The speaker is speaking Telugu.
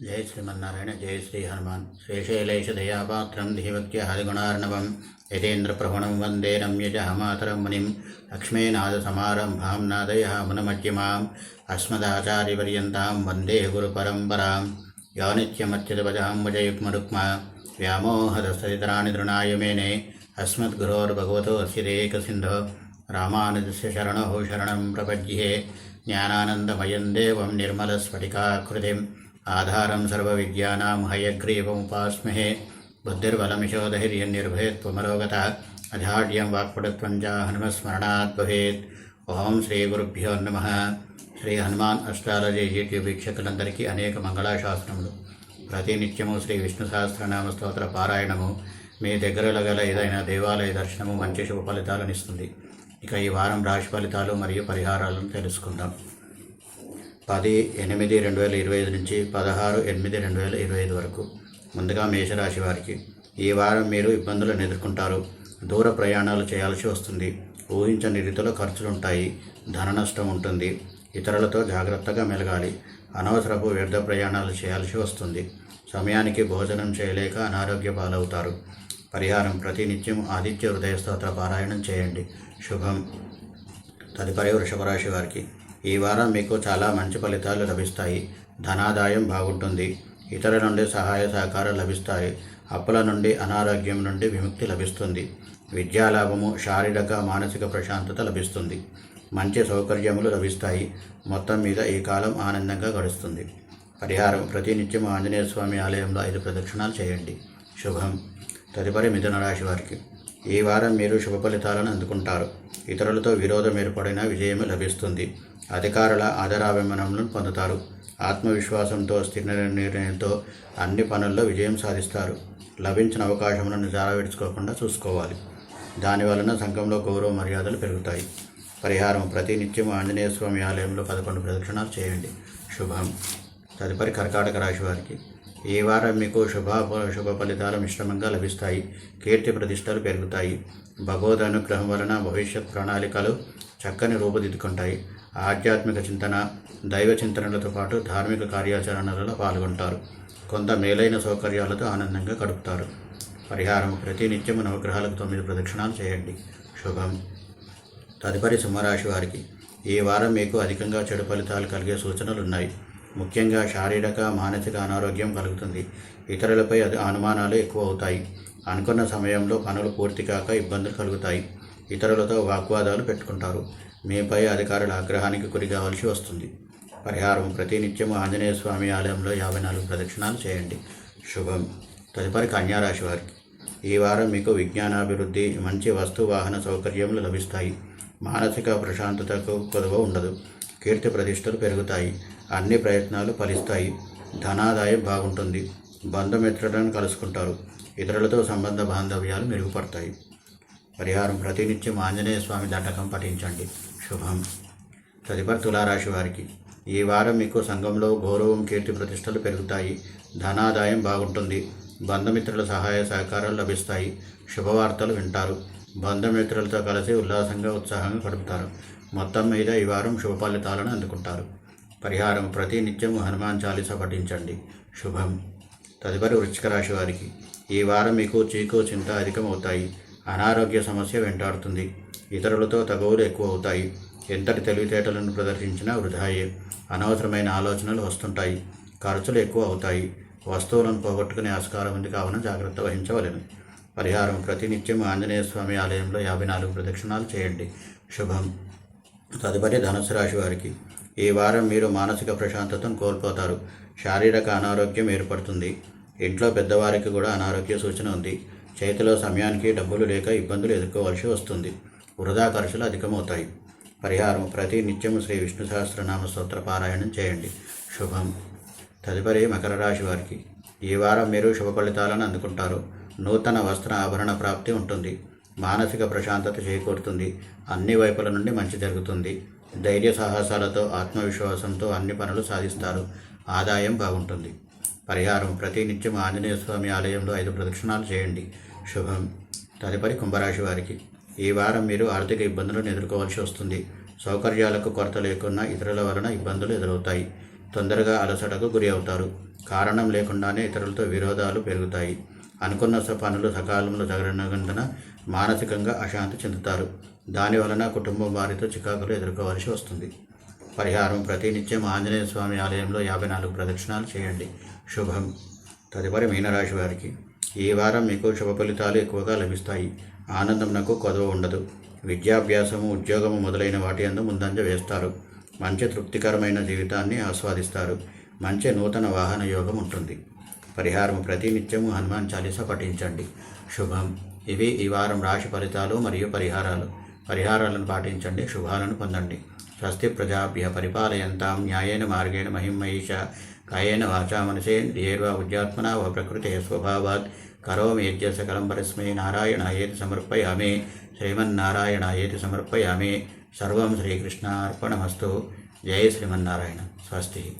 ஜெய் ஸ்ரீமன்னாராயண ஜெய் ஸ்ரீ ஹனுமான் ஸ்ரீசைலேஷ தயாபாத்திரம் தீவக்கிய ஹரிகுணார்ணவம் யதேந்திரபிரகுணம் வந்தே ரம்யஜஹமாதரம் முனிம் லக்ஷ்மீநாதசமாரம்பாம் நாதயாமுனமஜிமாம் அஸ்மதாச்சாரிபர்யந்தாம் வந்தே குருபரம்பராம் யானித்யமர்ச்சிதபஜாம் வஜயுக்மருக்மா व्यामोहदस्तदितराणि तृणाय मेने। अस्मद्गुरोर्भगवतोऽस्य देकसिन्धो रामानुजस्य शरणो शरणं प्रपद्ये ज्ञानानन्दमयं देवं निर्मलस्फटिकाकृतिं ఆధారం సర్వవిద్యానాం హయగ్రీవముపాస్మహే. బుద్ధిర్బలమిశోధైర్యనిర్భయత్వమరోగత అజాడ్యం వాక్పటుత్వం చ హనుమస్మరణాద్ భవేత్. ఓం శ్రీ గురుభ్యో నమ. శ్రీ హనుమాన్ అస్ట్రాలజీ యూట్యూబ్ వీక్షకులందరికీ అనేక మంగళాశాస్త్రములు ప్రతినిత్యము శ్రీ విష్ణు సహస్రనామ స్తోత్ర పారాయణము. మీ దగ్గరలో గల ఏదైనా దేవాలయ దర్శనము మంచి శుభ ఫలితాలను ఇస్తుంది ఇక ఈ వారం రాశి ఫలితాలు మరియు పరిహారాలను తెలుసుకుందాం. పది ఎనిమిది రెండు వేల ఇరవై ఐదు నుంచి పదహారు ఎనిమిది రెండు వేల ఇరవై ఐదు వరకు ముందుగా మేషరాశి వారికి ఈ వారం మీరు ఇబ్బందులను ఎదుర్కొంటారు. దూర ప్రయాణాలు చేయాల్సి వస్తుంది. ఊహించని రీతిలో ఖర్చులు ఉంటాయి ధన నష్టం ఉంటుంది. ఇతరులతో జాగ్రత్తగా మెలగాలి. అనవసరపు వ్యర్థ ప్రయాణాలు చేయాల్సి వస్తుంది. సమయానికి భోజనం చేయలేక అనారోగ్య పాలవుతారు. పరిహారం ప్రతినిత్యం ఆదిత్య హృదయ స్తోత్ర పారాయణం చేయండి. శుభం. తదుపరి వృషభరాశి వారికి ఈ వారం మీకు చాలా మంచి ఫలితాలు లభిస్తాయి. ధనాదాయం బాగుంటుంది. ఇతరుల నుండి సహాయ సహకారం లభిస్తాయి. అప్పుల నుండి అనారోగ్యం నుండి విముక్తి లభిస్తుంది. విద్యాలాభము శారీరక మానసిక ప్రశాంతత లభిస్తుంది. మంచి సౌకర్యములు లభిస్తాయి. మొత్తం మీద ఈ కాలం ఆనందంగా గడుస్తుంది. పరిహారం ప్రతినిత్యం ఆంజనేయ స్వామి ఆలయంలో ఐదు ప్రదక్షిణాలు చేయండి. శుభం. తదుపరి మిథున రాశి వారికి. ఈ వారం మీరు శుభ ఫలితాలను అందుకుంటారు. ఇతరులతో విరోధం ఏర్పడిన విజయం లభిస్తుంది. అధికారుల ఆదరాభిమానములను పొందుతారు. ఆత్మవిశ్వాసంతో స్థిర నిర్ణయంతో అన్ని పనుల్లో విజయం సాధిస్తారు. లభించిన అవకాశములను జారవిడుచుకోకుండా చూసుకోవాలి. దాని వలన సంఘంలో గౌరవ మర్యాదలు పెరుగుతాయి. పరిహారం ప్రతినిత్యం ఆంజనేయ స్వామి ఆలయంలో పదకొండు ప్రదక్షిణాలు చేయండి. శుభం. తదుపరి కర్కాటక రాశి వారికి ఈ వారం మీకు శుభ శుభ ఫలితాలు మిశ్రమంగా లభిస్తాయి? కీర్తి ప్రతిష్టలు పెరుగుతాయి. భగవద్ అనుగ్రహం వలన భవిష్యత్ ప్రణాళికలు చక్కని రూపుదిద్దుకుంటాయి. ఆధ్యాత్మిక చింతన దైవ చింతనలతో పాటు ధార్మిక కార్యాచరణలలో పాల్గొంటారు. కొంత మేలైన సౌకర్యాలతో ఆనందంగా గడుపుతారు. పరిహారం ప్రతినిత్యం నవగ్రహాలకు తొమ్మిది ప్రదక్షిణాలు చేయండి. శుభం. తదుపరి సింహరాశి వారికి ఈ వారం మీకు అధికంగా చెడు ఫలితాలు కలిగే సూచనలు ఉన్నాయి? ముఖ్యంగా శారీరక మానసిక అనారోగ్యం కలుగుతుంది. ఇతరులపై అనుమానాలు ఎక్కువ అవుతాయి అనుకున్న సమయంలో పనులు పూర్తి కాక ఇబ్బందులు కలుగుతాయి. ఇతరులతో వాగ్వాదాలు పెట్టుకుంటారు. మీపై అధికారుల ఆగ్రహానికి గురి కావాల్సి వస్తుంది. పరిహారం ప్రతినిత్యం ఆంజనేయ స్వామి ఆలయంలో యాభై నాలుగు ప్రదక్షిణాలు చేయండి. శుభం. తదుపరి కన్యారాశి వారికి. ఈ వారం మీకు విజ్ఞానాభివృద్ధి మంచి వస్తు వాహన సౌకర్యములు లభిస్తాయి. మానసిక ప్రశాంతతకు కొదవ ఉండదు. కీర్తి ప్రతిష్టలు పెరుగుతాయి. అన్ని ప్రయత్నాలు ఫలిస్తాయి. ధనాదాయం బాగుంటుంది. బంధుమిత్రులను కలుసుకుంటారు. ఇతరులతో సంబంధ బాంధవ్యాలు మెరుగుపడతాయి. పరిహారం ప్రతినిత్యం ఆంజనేయ స్వామి దండకం పఠించండి. శుభం. తదుపరి తులారాశి వారికి. ఈ వారం మీకు సంఘంలో గౌరవం కీర్తి ప్రతిష్టలు పెరుగుతాయి. ధనాదాయం బాగుంటుంది. బంధుమిత్రుల సహాయ సహకారాలు లభిస్తాయి. శుభవార్తలు వింటారు. బంధుమిత్రులతో కలిసి ఉల్లాసంగా ఉత్సాహంగా గడుపుతారు. మొత్తం మీద ఈ వారం శుభ ఫలితాలను అందుకుంటారు. పరిహారం ప్రతి నిత్యం హనుమాన్ చాలీస పఠించండి. శుభం. తదుపరి వృశ్చిక రాశి వారికి ఈ వారం మీకు చీకు చింత అధికమవుతాయి. అనారోగ్య సమస్య వెంటాడుతుంది. ఇతరులతో తగవులు ఎక్కువ అవుతాయి ఎంతటి తెలివితేటలను ప్రదర్శించినా వృధాయే. అనవసరమైన ఆలోచనలు వస్తుంటాయి. ఖర్చులు ఎక్కువ అవుతాయి వస్తువులను పోగొట్టుకునే ఆస్కారం ఉంది కావున జాగ్రత్త వహించవలెను. పరిహారం ప్రతినిత్యం ఆంజనేయ స్వామి ఆలయంలో యాభై నాలుగు ప్రదక్షిణాలు చేయండి. శుభం. తదుపరి ధనుసు రాశి వారికి ఈ వారం మీరు మానసిక ప్రశాంతతను కోల్పోతారు. శారీరక అనారోగ్యం ఏర్పడుతుంది. ఇంట్లో పెద్దవారికి కూడా అనారోగ్య సూచన ఉంది. చేతిలో సమయానికి డబ్బులు లేక ఇబ్బందులు ఎదుర్కోవాల్సి వస్తుంది. వృధా ఖర్చులు అధికమవుతాయి. పరిహారం ప్రతి నిత్యం శ్రీ విష్ణు సహస్రనామ స్తోత్ర పారాయణం చేయండి. శుభం. తదుపరి మకర రాశి వారికి ఈ వారం మీరు శుభ ఫలితాలను అందుకుంటారు. నూతన వస్త్ర ఆభరణ ప్రాప్తి ఉంటుంది. మానసిక ప్రశాంతత చేకూరుతుంది. అన్ని వైపుల నుండి మంచి జరుగుతుంది. ధైర్య సాహసాలతో ఆత్మవిశ్వాసంతో అన్ని పనులు సాధిస్తారు. ఆదాయం బాగుంటుంది. పరిహారం ప్రతి నిత్యం ఆంజనేయ స్వామి ఆలయంలో ఐదు ప్రదక్షిణాలు చేయండి. శుభం. తదుపరి కుంభరాశి వారికి. ఈ వారం మీరు ఆర్థిక ఇబ్బందులను ఎదుర్కోవాల్సి వస్తుంది. సౌకర్యాలకు కొరత లేకున్నా ఇతరుల వలన ఇబ్బందులు ఎదురవుతాయి. తొందరగా అలసటకు గురి అవుతారు. కారణం లేకుండానే ఇతరులతో విరోధాలు పెరుగుతాయి. అనుకున్న పనులు సకాలంలో జరగనందున మానసికంగా అశాంతి చెందుతారు. దాని వలన కుటుంబం వారితో చికాకులు ఎదుర్కోవలసి వస్తుంది. పరిహారం ప్రతినిత్యం ఆంజనేయ స్వామి ఆలయంలో యాభై నాలుగు ప్రదక్షిణాలు చేయండి. శుభం. తదుపరి మీనరాశి వారికి. ఈ వారం మీకు శుభ ఫలితాలు ఎక్కువగా లభిస్తాయి. ఆనందం నాకు కొదవ ఉండదు. విద్యాభ్యాసము ఉద్యోగము మొదలైన వాటి అందు ముందంజ వేస్తారు. మంచి తృప్తికరమైన జీవితాన్ని ఆస్వాదిస్తారు. మంచి నూతన వాహన యోగం ఉంటుంది. పరిహారం ప్రతినిత్యము హనుమాన్ చాలీసా పఠించండి. శుభం. ఇవి ఈ వారం రాశి ఫలితాలు మరియు పరిహారాలు. పరిహారాలను పాటించండి శుభాలను పొందండి. స్వస్తి ప్రజాభ్య పరిపాలయంతాం న్యాయేన మార్గేణ మహిమహిష కాయేన వాచా మనసేంద్రియేర్వా ఉద్యాత్మనా వ ప్రకృతి స్వభావాత్. కరోమి యజ్ఞ సకలం పరస్మై సమర్పయామే సమర్పయామి. శ్రీమన్నారాయణాయేతి సమర్పయామి. సర్వం శ్రీకృష్ణార్పణమస్తు. జయ శ్రీమన్నారాయణ. స్వస్తి.